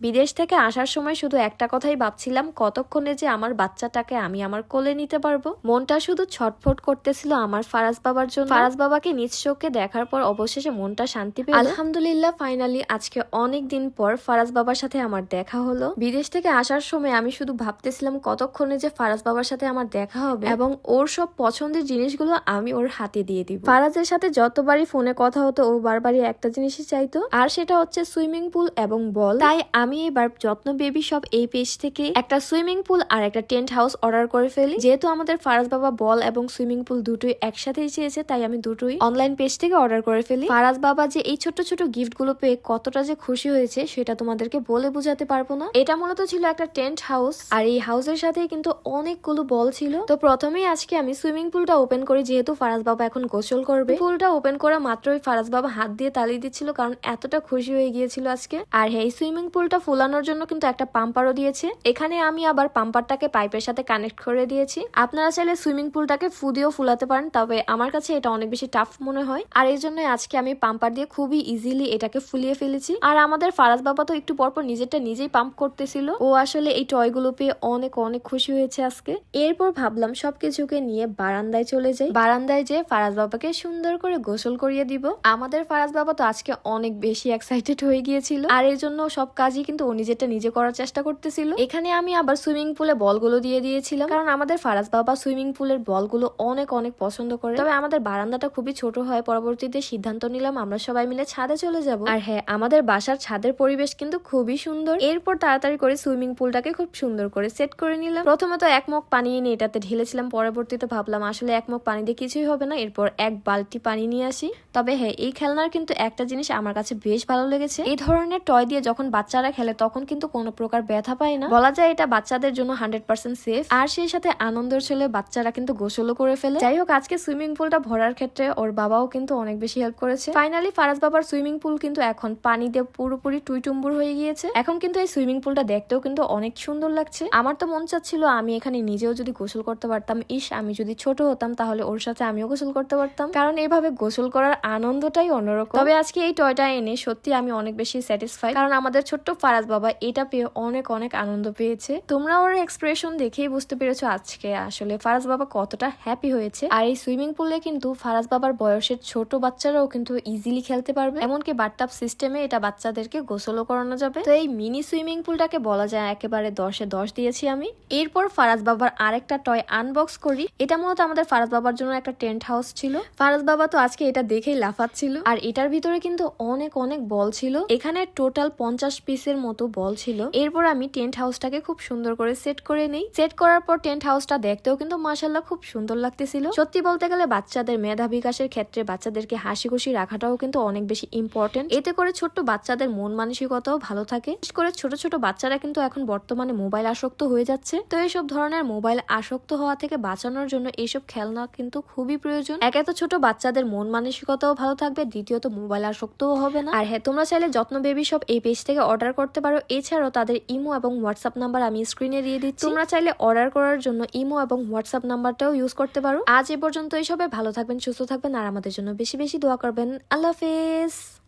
বিদেশ থেকে আসার সময় শুধু একটা কথাই ভাবছিলাম, কতক্ষণে যে আমার বাচ্চাটাকে আমি আমার কোলে নিতে পারব? মনটা শুধু ছটফট করতেছিল আমার ফারাজ বাবার জন্য। ফারাজ বাবাকে নিজ চোখে দেখার পর অবশেষে মনটা শান্তি পেল। আলহামদুলিল্লাহ ফাইনালি আজকে অনেক দিন পর ফারাজ বাবার সাথে আমার দেখা হলো। বিদেশ থেকে আসার সময় আমি শুধু ভাবতেছিলাম কতক্ষণে যে ফারাজ বাবার সাথে আমার দেখা হবে এবং ওর সব পছন্দের জিনিসগুলো আমি ওর হাতে দিয়ে দিব। ফারাজের সাথে যতবারই ফোনে কথা হতো, ও বারবারই একটা জিনিসই চাইতো, আর সেটা হচ্ছে সুইমিং পুল এবং বল। তাই আমি এবার যত্ন বেবি শপ এই পেজ থেকে একটা সুইমিং পুল আর একটা টেন্ট হাউস অর্ডার করে ফেলি। যেহেতু আমাদের ফারাজ বাবা বল এবং সুইমিং পুল দুটোই একসাথেই চেয়েছে, তাই আমি দুটোই অনলাইন পেজ থেকে অর্ডার করে ফেলি। ফারাজ বাবা যে এই ছোট ছোট গিফটগুলো পেয়ে কতটা যে খুশি হয়েছে, সেটা তোমাদেরকে বলে বোঝাতে পারব না। এটা মূলত ছিল একটা টেন্ট হাউস, আর এই হাউসের সাথে কিন্তু অনেকগুলো বল ছিল। তো প্রথমেই আজকে আমি সুইমিং পুলটা ওপেন করি, যেহেতু ফারাজ বাবা এখন গোসল করবে। পুলটা ওপেন করা মাত্রই ফারাজ বাবা হাত দিয়ে তালিয়ে দিচ্ছিল, কারণ এতটা খুশি হয়ে গিয়েছিল আজকে। আর এই সুইমিং পুলটা ফুলানোর জন্য কিন্তু একটা পাম্পারও দিয়েছে। এখানে আমি আবার পাম্পারটাকে পাইপের সাথে কানেক্ট করে দিয়েছি। আপনারা চাইলে সুইমিং পুলটাকে ফু দিয়েও ফুলাতে পারেন, তবে আমার কাছে এটা অনেক বেশি টাফ মনে হয়। আর এই জন্য আজকে আমি পাম্পার দিয়ে খুবই ইজিলি এটাকে ফুলিয়ে ফেলেছি। আর আমাদের ফারাজ বাবা তো একটু পরপর নিজেরটা নিজেই পাম্প করতেছিল। ও আসলে এই টয়গুলো পেয়ে অনেক অনেক খুশি হয়েছে আজকে। এরপর ভাবলাম সবকিছুকে নিয়ে বারান্দায় চলে যাই। বারান্দায় যে ফারাজ বাবাকে সুন্দর করে গোসল করিয়ে দিব। আমাদের ফারাজ বাবা তো আজকে অনেক বেশি এক্সাইটেড হয়ে গিয়েছিল। আর এই জন্য সব কাজই কিন্তু ও নিজেরটা নিজে করার চেষ্টা করতেছিল। এখানে আমি আবার সুইমিং পুলে বলগুলো দিয়ে দিয়েছিলাম। কারণ আমাদের ফারাজ বাবা সুইমিং পুলের বলগুলো অনেক অনেক পছন্দ করে। তবে আমাদের বারান্দাটা খুবই ছোট হয় পরবর্তীতে সিদ্ধান্ত নিলাম আমরা সবাই মিলে ছাদে চলে যাব। আর হ্যাঁ আমাদের বাসার ছাদের পরিবেশ কিন্তু খুবই সুন্দর। এরপর তাড়াতাড়ি করে সুইমিং পুলটাকে খুব সুন্দর করে সেট করে নিলাম। প্রথমে তো এক মগ পানি এনে এটাতে ঢেলেছিলাম পরবর্তীতে ভাবলাম আসলে এক মগ পানি দিয়ে কিছুই হবে না। এরপর এক বালতি পানি নিয়ে আসি। তবে হ্যাঁ এই খেলনার কিন্তু একটা জিনিস আমার কাছে বেশ ভালো লেগেছে। এই ধরনের টয় দিয়ে যখন বাচ্চারা খেলে তখন কিন্তু কোনো প্রকার ব্যথা পায় না। বলা যায় এটা বাচ্চাদের জন্য হান্ড্রেড পার্সেন্ট সেফ আর সেই সাথে আনন্দের ছেলে বাচ্চারা কিন্তু গোসলও করে ফেলে। যাই হোক আজকে সুইমিং পুলটা ভরার ক্ষেত্রে ওর বাবাও কিন্তু অনেক বেশি হেল্প করেছে। ফাইনালি ফারাজ বাবার সুইমিং পুল কিন্তু এখন পানি দিয়ে পুরোপুরি টুইটুম্বুর হয়ে গিয়েছে। এখন কিন্তু এই সুইমিং পুলটা দেখতেও কিন্তু অনেক সুন্দর লাগছে। আমার তো মন চাচ্ছিল আমি এখানে নিজেও যদি গোসল করতে পারতাম ইস আমি যদি ছোট হতাম তাহলে ওর সাথে আমিও গোসল করতে পারতাম। কারণ এভাবে গোসল করার আনন্দটাই অন্যরকম। তবে আজকে এই টয়টা এনে সত্যি আমি অনেক বেশি স্যাটিসফাই কারণ আমাদের ছোট্ট ফারাজ বাবা, এটা পেয়ে অনেক অনেক আনন্দ পেয়েছে। তোমরা ওর এক্সপ্রেশন দেখেই বুঝতে পেরেছ আজকে আসলে ফারাজ বাবা কতটা হ্যাপি হয়েছে। আর এই সুইমিং পুলে কিন্তু ফারাজ বাবার বয়সের ছোট বাচ্চারাও কিন্তু ইজিলি খেলতে পারবে। এমনকি বাটটাপ সিস্টেমে এটা বাচ্চাদেরকে গোসলও করানো যাবে। তো এই মিনি সুইমিং পুলটাকে বলা যায় একেবারে দশে দশ দিয়েছি আমি। এরপর ফারাজ বাবার আরেকটা টয় আনবক্স করি। এটা মূলত আমাদের ফারাজ বাবার জন্য একটা টেন্ট হাউস ছিল। ফারাজ বাবা তো আজকে এটা দেখেই লাফাচ্ছিল। আর এটার ভিতরে কিন্তু অনেক অনেক বল ছিল। এখানে টোটাল পঞ্চাশ পিসের মতো বল ছিল। এরপর আমি টেন্ট হাউসটাকে খুব সুন্দর করে সেট করে নেই। সেট করার পর টেন্ট হাউসটা দেখতেও কিন্তু মাসাল্লাহ খুব সুন্দর লাগতেছিল। সত্যি বলতে গেলে বাচ্চাদের মেধা বিকাশের ক্ষেত্রে বাচ্চাদেরকে হাসি খুশি রাখাটাও কিন্তু অনেক বেশি ইম্পর্টেন্ট এতে করে ছোট্ট বাচ্চাদের মন মানসিকতাও ভালো থাকে। বিশেষ করে ছোট ছোট বাচ্চারা কিন্তু এখন বর্তমানে মোবাইল আসক্ত হয়ে যাচ্ছে। তো এইসব ধরনের মোবাইল আসক্ত হওয়া থেকে বাঁচানোর জন্য এইসব খেলনা কিন্তু খুবই প্রয়োজন। একে তো ছোট বাচ্চাদের মন মানসিকতাও ভালো থাকবে। দ্বিতীয়ত মোবাইল আসক্তও হবে না। আর হ্যাঁ তোমরা চাইলে যত্ন বেবি সব এই পেজ থেকে অর্ডার করতে পারো। এছাড়াও তাদের ইমো এবং হোয়াটসঅ্যাপ নাম্বার আমি স্ক্রিনে দিয়ে দিচ্ছি। তোমরা চাইলে অর্ডার করার জন্য ইমো এবং হোয়াটসঅ্যাপ নাম্বারটাও ইউজ করতে পারো। আজ এ পর্যন্ত এই সবাই, ভালো থাকবেন, সুস্থ থাকবেন, আর আমাদের জন্য বেশি বেশি দোয়া করবেন। আল্লাহ হাফেজ।